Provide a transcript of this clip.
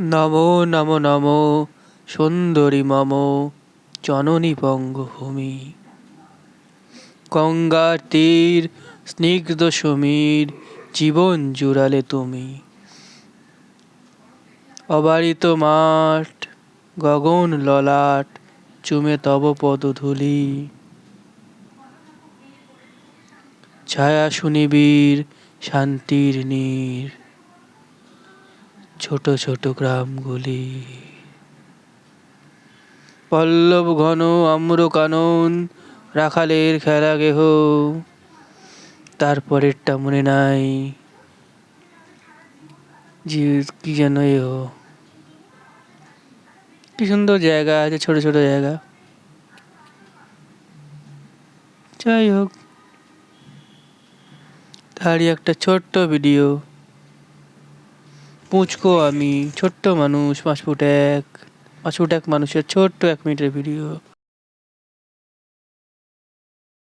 নমো নমো নমো। সুন্দরী মম, জননী বঙ্গভূমি। গঙ্গার তীর, স্নিগ্ধ সমীর, জীবন জুড়ালে তুমি। অবারিত মাঠ, গগন ললাট, চুমে তব পদধূলি ছায়া সুনিবিড়, শান্তির নীর। ছোট ছোট গ্রামগুলি। পল্লব ঘন আম্র কানন, রাখালের খেলা গেহ। তারপরেরটা মনে নাই। যে কি যেন এহ। কি সুন্দর জায়গা আছে, ছোট ছোট জায়গা। যাই হোক, তারই একটা ছোট্ট ভিডিও। পুচকো আমি, ছোট্ট মানুষ, পাঁচ ফুট এক, পাঁচ ফুট এক মানুষের ছোট্ট এক মিনিটের ভিডিও